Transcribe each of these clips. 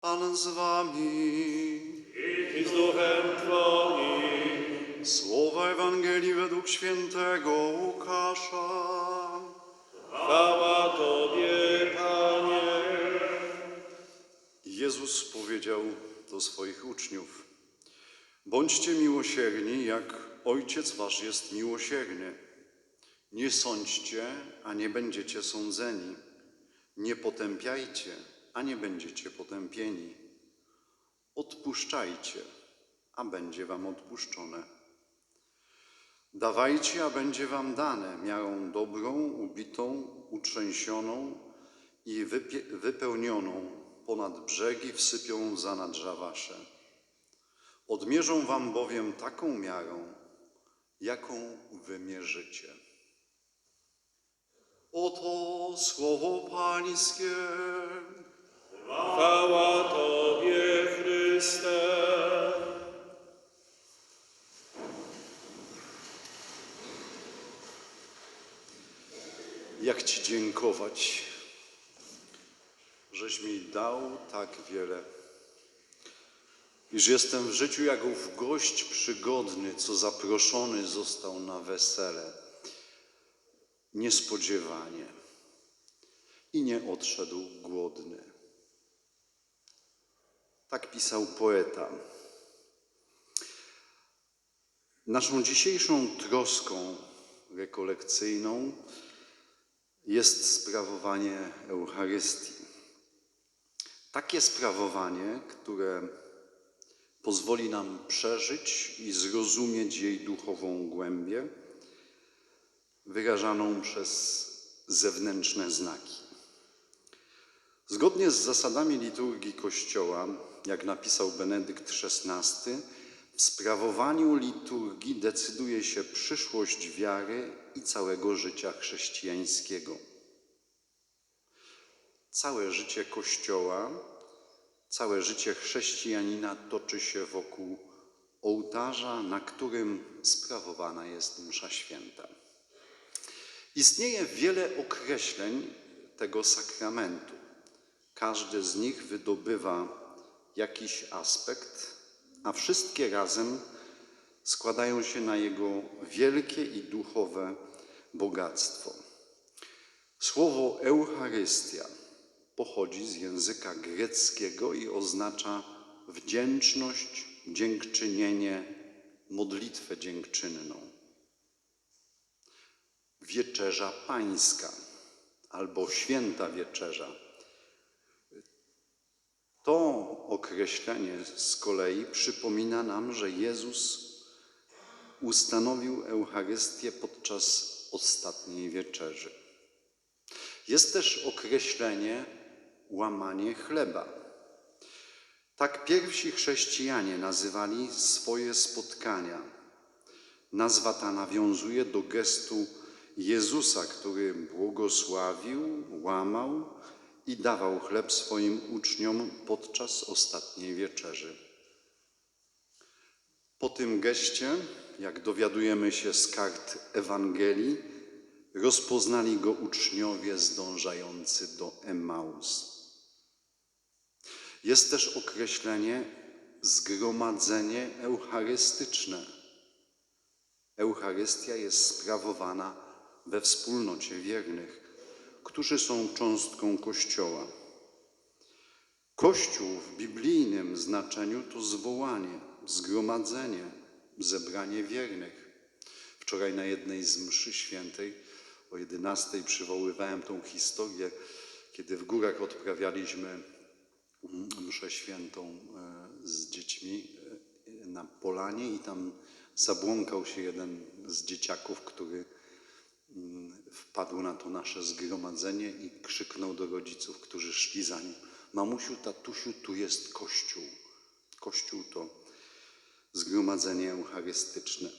Pan z wami. i z duchem Twoim. Słowa Ewangelii według świętego Łukasza. Chwała Tobie, Panie. Jezus powiedział do swoich uczniów: Bądźcie miłosierni, jak Ojciec Wasz jest miłosierny. Nie sądźcie, a nie będziecie sądzeni. Nie potępiajcie, a nie będziecie potępieni. Odpuszczajcie, a będzie Wam odpuszczone. Dawajcie, a będzie Wam dane miarą dobrą, ubitą, utrzęsioną i wypełnioną ponad brzegi wsypią zanadrza Wasze. Odmierzą Wam bowiem taką miarą, jaką wymierzycie. Oto słowo Pańskie. Chwała Tobie, Chryste. Jak Ci dziękować, żeś mi dał tak wiele. Iż jestem w życiu jak ów gość przygodny, co zaproszony został na wesele. Niespodziewanie i nie odszedł głodny. Tak pisał poeta. Naszą dzisiejszą troską rekolekcyjną jest sprawowanie Eucharystii. Takie sprawowanie, które pozwoli nam przeżyć i zrozumieć jej duchową głębię, wyrażaną przez zewnętrzne znaki. Zgodnie z zasadami liturgii Kościoła, jak napisał Benedykt XVI, w sprawowaniu liturgii decyduje się przyszłość wiary i całego życia chrześcijańskiego. Całe życie Kościoła, całe życie chrześcijanina toczy się wokół ołtarza, na którym sprawowana jest msza święta. Istnieje wiele określeń tego sakramentu. Każdy z nich wydobywa jakiś aspekt, a wszystkie razem składają się na jego wielkie i duchowe bogactwo. Słowo Eucharystia pochodzi z języka greckiego i oznacza wdzięczność, dziękczynienie, modlitwę dziękczynną. Wieczerza Pańska albo Święta Wieczerza. To określenie z kolei przypomina nam, że Jezus ustanowił Eucharystię podczas ostatniej wieczerzy. Jest też określenie łamanie chleba. Tak pierwsi chrześcijanie nazywali swoje spotkania. Nazwa ta nawiązuje do gestu Jezusa, który błogosławił, łamał i dawał chleb swoim uczniom podczas ostatniej wieczerzy. Po tym geście, jak dowiadujemy się z kart Ewangelii, rozpoznali go uczniowie zdążający do Emmaus. Jest też określenie zgromadzenie eucharystyczne. Eucharystia jest sprawowana we wspólnocie wiernych, którzy są cząstką Kościoła. Kościół w biblijnym znaczeniu to zwołanie, zgromadzenie, zebranie wiernych. Wczoraj na jednej z mszy świętej o 11 przywoływałem tą historię, kiedy w górach odprawialiśmy mszę świętą e, z dziećmi e, na polanie i tam zabłąkał się jeden z dzieciaków, który wpadł na to nasze zgromadzenie i krzyknął do rodziców, którzy szli za nim: Mamusiu, tatusiu, tu jest Kościół. Kościół to zgromadzenie eucharystyczne.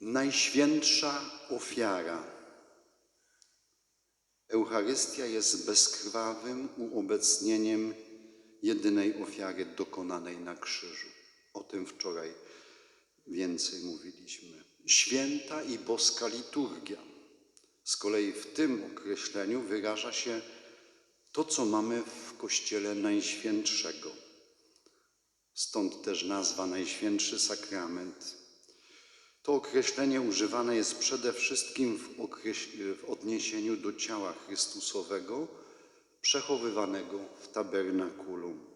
Najświętsza ofiara. Eucharystia jest bezkrwawym uobecnieniem jedynej ofiary dokonanej na krzyżu. O tym wczoraj więcej mówiliśmy. Święta i boska liturgia. Z kolei w tym określeniu wyraża się to, co mamy w Kościele Najświętszego. Stąd też nazwa Najświętszy Sakrament. To określenie używane jest przede wszystkim w, w odniesieniu do ciała Chrystusowego, przechowywanego w tabernakulum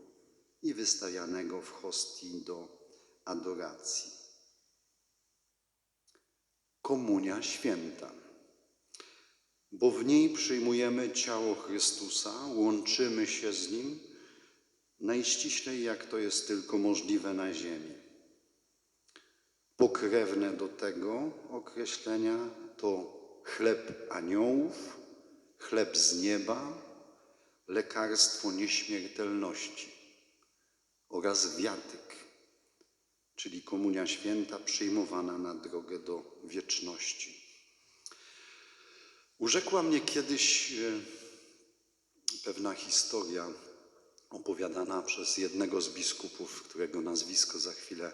i wystawianego w hostii do adoracji. Komunia święta, bo w niej przyjmujemy ciało Chrystusa, łączymy się z Nim najściślej, jak to jest tylko możliwe na ziemi. Pokrewne do tego określenia to chleb aniołów, chleb z nieba, lekarstwo nieśmiertelności oraz wiatyk, czyli komunia święta przyjmowana na drogę do wieczności. Urzekła mnie kiedyś e, pewna historia opowiadana przez jednego z biskupów, którego nazwisko za chwilę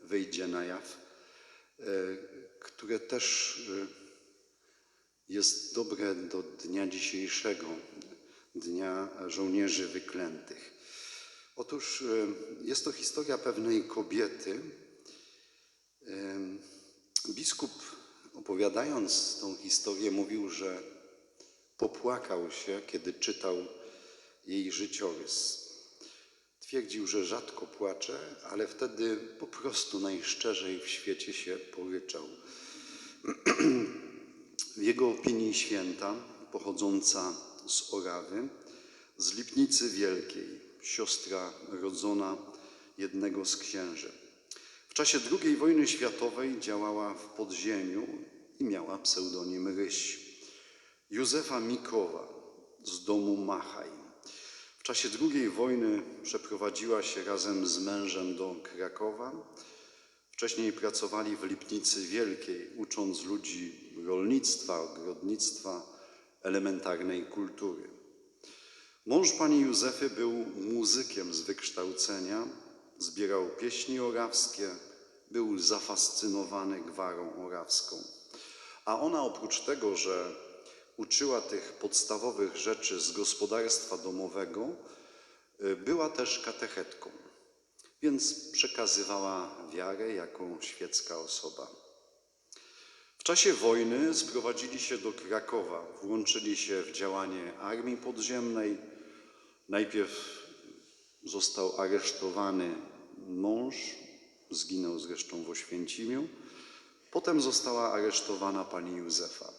wyjdzie na jaw, e, które też e, jest dobre do dnia dzisiejszego, Dnia Żołnierzy Wyklętych. Otóż jest to historia pewnej kobiety. Biskup, opowiadając tą historię, mówił, że popłakał się, kiedy czytał jej życiorys. Twierdził, że rzadko płacze, ale wtedy po prostu najszczerzej w świecie się poryczał. W jego opinii święta, pochodząca z Orawy, z Lipnicy Wielkiej, siostra rodzona jednego z księży. W czasie II wojny światowej działała w podziemiu i miała pseudonim Ryś. Józefa Mikowa z domu Machaj. W czasie II wojny przeprowadziła się razem z mężem do Krakowa. Wcześniej pracowali w Lipnicy Wielkiej, ucząc ludzi rolnictwa, ogrodnictwa, elementarnej kultury. Mąż pani Józefy był muzykiem z wykształcenia, zbierał pieśni orawskie, był zafascynowany gwarą orawską. A ona oprócz tego, że uczyła tych podstawowych rzeczy z gospodarstwa domowego, y, była też katechetką, więc przekazywała wiarę jako świecka osoba. W czasie wojny sprowadzili się do Krakowa, włączyli się w działanie armii podziemnej. Najpierw został aresztowany mąż, zginął zresztą w Oświęcimiu. Potem została aresztowana pani Józefa.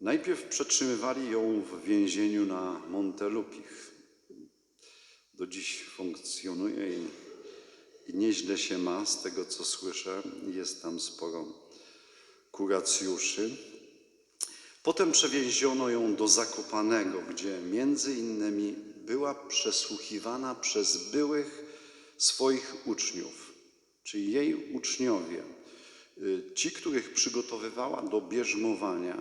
Najpierw przetrzymywali ją w więzieniu na Montelupich. Do dziś funkcjonuje i, i nieźle się ma, z tego co słyszę. Jest tam sporo kuracjuszy. Potem przewieziono ją do Zakopanego, gdzie między innymi była przesłuchiwana przez byłych swoich uczniów, czyli jej uczniowie, y, ci, których przygotowywała do bierzmowania.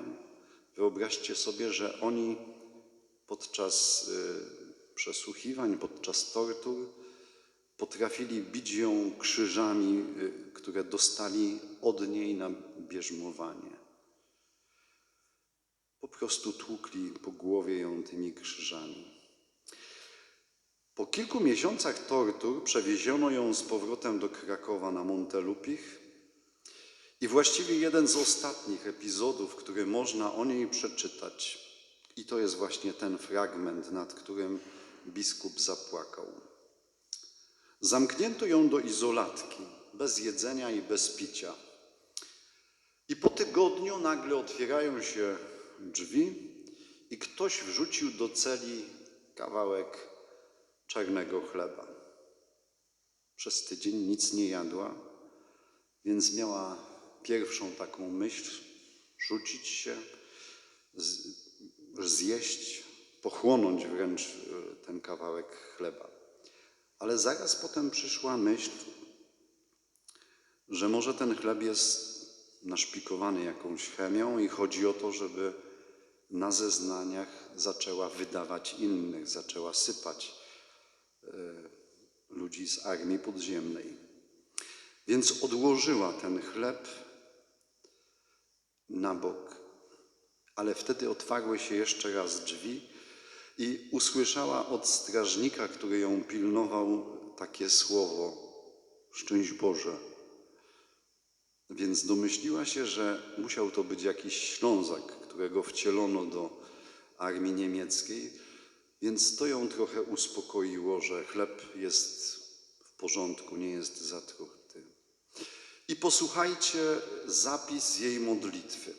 Wyobraźcie sobie, że oni podczas y, przesłuchiwań, podczas tortur potrafili bić ją krzyżami, y, które dostali od niej na bierzmowanie. Po prostu tłukli po głowie ją tymi krzyżami. Po kilku miesiącach tortur przewieziono ją z powrotem do Krakowa na Montelupich i właściwie jeden z ostatnich epizodów, który można o niej przeczytać, i to jest właśnie ten fragment, nad którym biskup zapłakał. Zamknięto ją do izolatki, bez jedzenia i bez picia. I po tygodniu nagle otwierają się drzwi i ktoś wrzucił do celi kawałek czarnego chleba. Przez tydzień nic nie jadła, więc miała pierwszą taką myśl rzucić się, zjeść, pochłonąć wręcz e, ten kawałek chleba. Ale zaraz potem przyszła myśl, że może ten chleb jest naszpikowany jakąś chemią i chodzi o to, żeby na zeznaniach zaczęła wydawać innych, zaczęła sypać e, ludzi z armii podziemnej. Więc odłożyła ten chleb na bok, ale wtedy otwarły się jeszcze raz drzwi I usłyszała od strażnika, który ją pilnował, takie słowo: Szczęść Boże. Więc domyśliła się, że musiał to być jakiś Ślązak, którego wcielono do armii niemieckiej, więc to ją trochę uspokoiło, że chleb jest w porządku, nie jest zatruty. I posłuchajcie zapis jej modlitwy.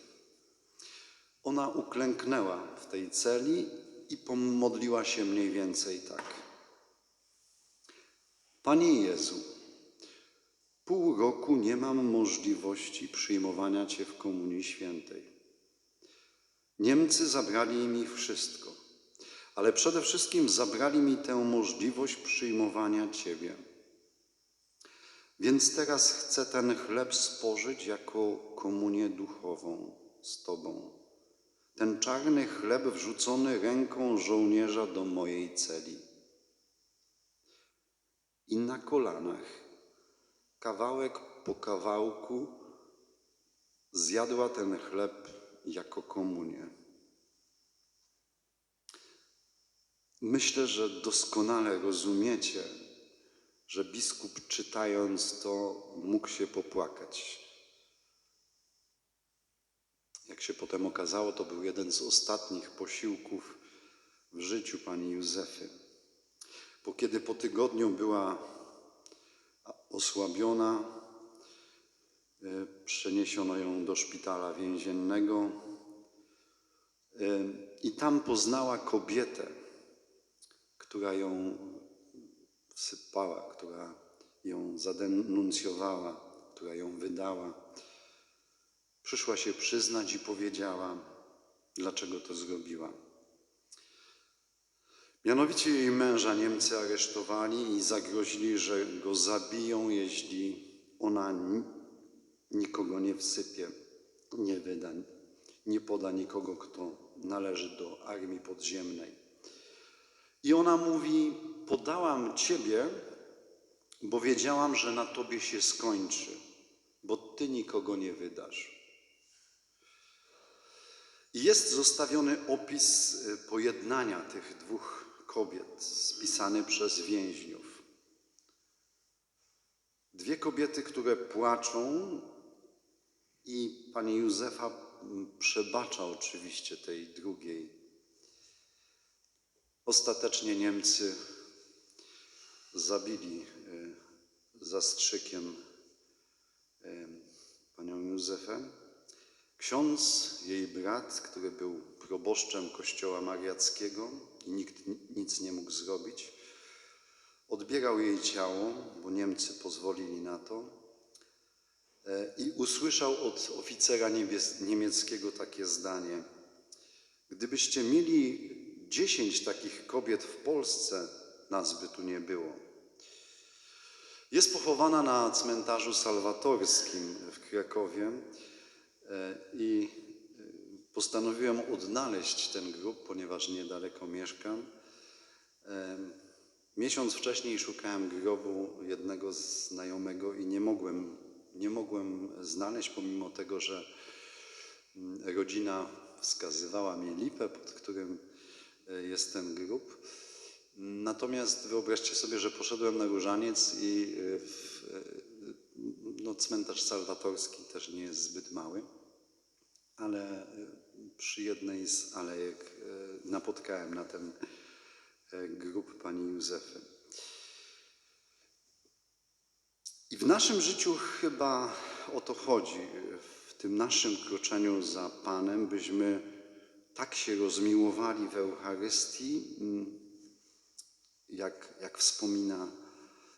Ona uklęknęła w tej celi i pomodliła się mniej więcej tak. Panie Jezu, pół roku nie mam możliwości przyjmowania Cię w Komunii Świętej. Niemcy zabrali mi wszystko, ale przede wszystkim zabrali mi tę możliwość przyjmowania Ciebie. Więc teraz chcę ten chleb spożyć jako komunię duchową z Tobą. Ten czarny chleb wrzucony ręką żołnierza do mojej celi. I na kolanach, kawałek po kawałku, zjadła ten chleb jako komunię. Myślę, że doskonale rozumiecie, że biskup czytając to mógł się popłakać. Jak się potem okazało, to był jeden z ostatnich posiłków w życiu pani Józefy. Bo kiedy po tygodniu była osłabiona, przeniesiono ją do szpitala więziennego e, i tam poznała kobietę, która ją wsypała, która ją zadenuncjowała, która ją wydała. Przyszła się przyznać i powiedziała, dlaczego to zrobiła. Mianowicie jej męża Niemcy aresztowali i zagrozili, że go zabiją, jeśli ona nikogo nie wsypie, nie wyda, nie poda nikogo, kto należy do armii podziemnej. I ona mówi: Podałam ciebie, bo wiedziałam, że na tobie się skończy, bo ty nikogo nie wydasz. Jest zostawiony opis y, pojednania tych dwóch kobiet, spisany przez więźniów. Dwie kobiety, które płaczą, i pani Józefa mm, przebacza oczywiście tej drugiej. Ostatecznie Niemcy zabili y, zastrzykiem y, panią Józefę. Ksiądz, jej brat, który był proboszczem kościoła mariackiego i nikt ni- nic nie mógł zrobić, odbierał jej ciało, bo Niemcy pozwolili na to, e, i usłyszał od oficera niemieckiego takie zdanie: Gdybyście mieli dziesięć takich kobiet w Polsce, nas by tu nie było. Jest pochowana na cmentarzu salwatorskim w Krakowie e, i e, postanowiłem odnaleźć ten grób, ponieważ niedaleko mieszkam. E, Miesiąc wcześniej szukałem grobu jednego znajomego i nie mogłem, nie mogłem znaleźć, pomimo tego, że mm, rodzina wskazywała mi lipę, pod którym e, jest ten grób. Natomiast wyobraźcie sobie, że poszedłem na Różaniec i e, w, e, no, cmentarz salwatorski też nie jest zbyt mały, ale przy jednej z alejek napotkałem na ten grób pani Józefy. I w naszym życiu chyba o to chodzi, w tym naszym kroczeniu za Panem, byśmy tak się rozmiłowali w Eucharystii, mm, jak, jak, wspomina,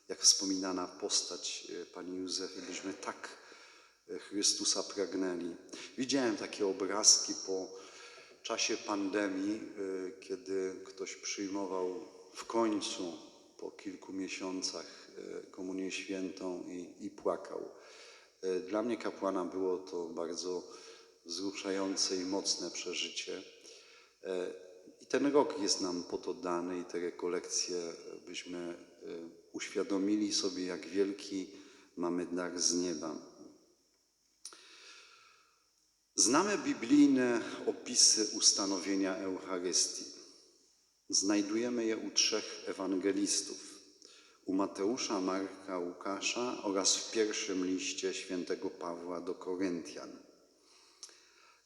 jak wspominana postać e, pani Józefy, byśmy tak e, Chrystusa pragnęli. Widziałem takie obrazki po czasie pandemii, e, kiedy ktoś przyjmował w końcu po kilku miesiącach komunię świętą i, i płakał. E, Dla mnie kapłana było to bardzo wzruszające i mocne przeżycie. E, I ten rok jest nam po to dany i te rekolekcje, byśmy e, uświadomili sobie, jak wielki mamy dar z nieba. Znamy biblijne opisy ustanowienia Eucharystii. Znajdujemy je u trzech ewangelistów: u Mateusza, Marka, Łukasza oraz w pierwszym liście świętego Pawła do Koryntian.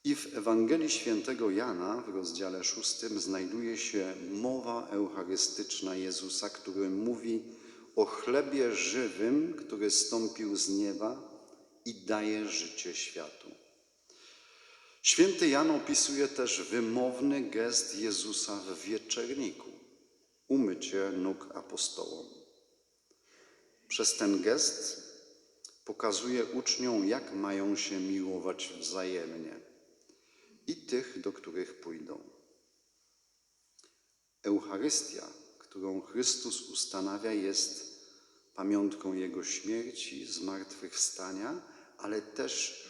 I w Ewangelii świętego Jana w rozdziale szóstym znajduje się mowa eucharystyczna Jezusa, który mówi o chlebie żywym, który stąpił z nieba i daje życie światu. Święty Jan opisuje też wymowny gest Jezusa w wieczerniku umycie nóg apostołom. Przez ten gest pokazuje uczniom, jak mają się miłować wzajemnie i tych, do których pójdą. Eucharystia, którą Chrystus ustanawia, jest pamiątką Jego śmierci, zmartwychwstania, ale też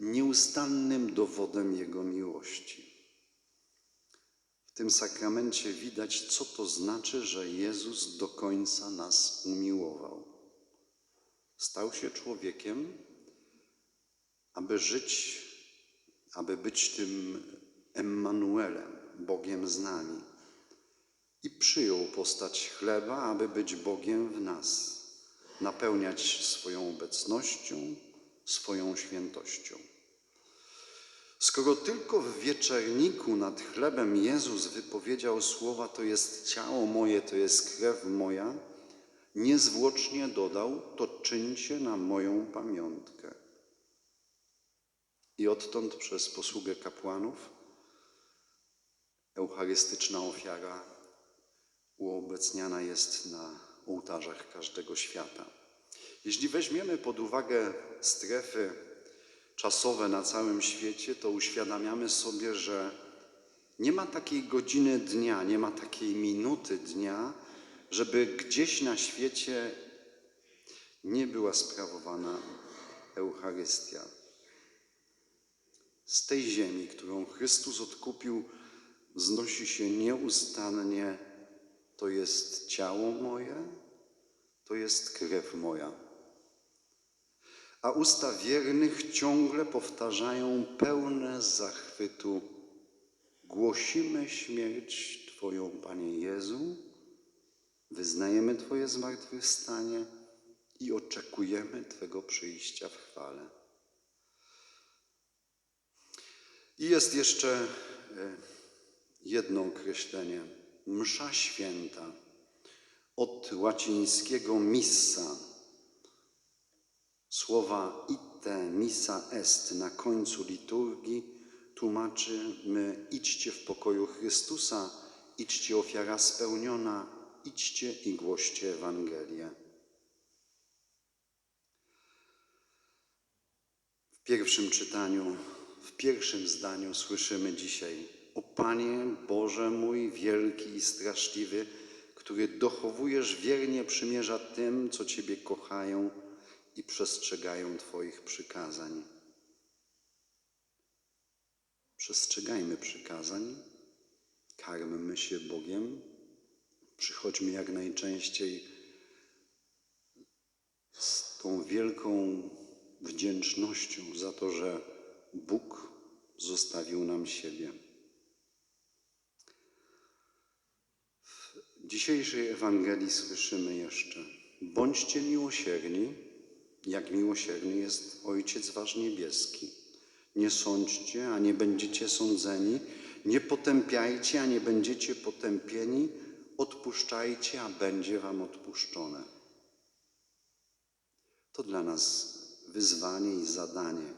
nieustannym dowodem Jego miłości. W tym sakramencie widać, co to znaczy, że Jezus do końca nas umiłował. Stał się człowiekiem, aby żyć, aby być tym Emmanuelem, Bogiem z nami. I przyjął postać chleba, aby być Bogiem w nas, napełniać swoją obecnością, swoją świętością. Skoro tylko w wieczerniku nad chlebem Jezus wypowiedział słowa: To jest ciało moje, to jest krew moja, niezwłocznie dodał: To czyńcie na moją pamiątkę. I odtąd przez posługę kapłanów eucharystyczna ofiara uobecniana jest na ołtarzach każdego świata. Jeśli weźmiemy pod uwagę strefy czasowe na całym świecie, to uświadamiamy sobie, że nie ma takiej godziny dnia, nie ma takiej minuty dnia, żeby gdzieś na świecie nie była sprawowana Eucharystia. Z tej ziemi, którą Chrystus odkupił, wznosi się nieustannie: To jest ciało moje, to jest krew moja. A usta wiernych ciągle powtarzają pełne zachwytu: Głosimy śmierć Twoją, Panie Jezu, wyznajemy Twoje zmartwychwstanie i oczekujemy Twego przyjścia w chwale. I jest jeszcze e, jedno określenie. Msza święta. Od łacińskiego missa. Słowa itte missa est na końcu liturgii tłumaczymy idźcie w pokoju Chrystusa, idźcie ofiara spełniona, idźcie i głoście Ewangelię. W pierwszym czytaniu, w pierwszym zdaniu słyszymy dzisiaj: O Panie Boże mój, wielki i straszliwy, który dochowujesz wiernie przymierza tym, co Ciebie kochają i przestrzegają Twoich przykazań. Przestrzegajmy przykazań, karmmy się Bogiem, przychodźmy jak najczęściej z tą wielką wdzięcznością za to, że Bóg zostawił nam siebie. W dzisiejszej Ewangelii słyszymy jeszcze: bądźcie miłosierni, jak miłosierny jest Ojciec Wasz Niebieski. Nie sądźcie, a nie będziecie sądzeni, nie potępiajcie, a nie będziecie potępieni, odpuszczajcie, a będzie Wam odpuszczone. To dla nas wyzwanie i zadanie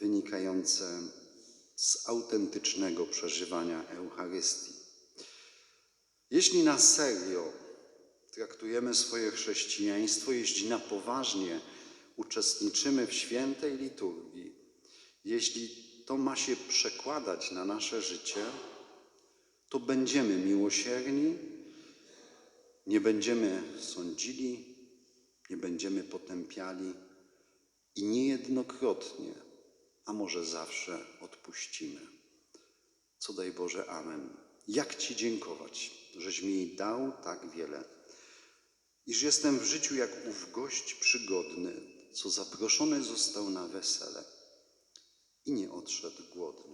wynikające z autentycznego przeżywania Eucharystii. Jeśli na serio traktujemy swoje chrześcijaństwo, jeśli na poważnie uczestniczymy w świętej liturgii, jeśli to ma się przekładać na nasze życie, to będziemy miłosierni, nie będziemy sądzili, nie będziemy potępiali i niejednokrotnie, a może zawsze odpuścimy. Co daj Boże, Amen. Jak Ci dziękować, żeś mi dał tak wiele, iż jestem w życiu jak ów gość przygodny, co zaproszony został na wesele i nie odszedł głodny.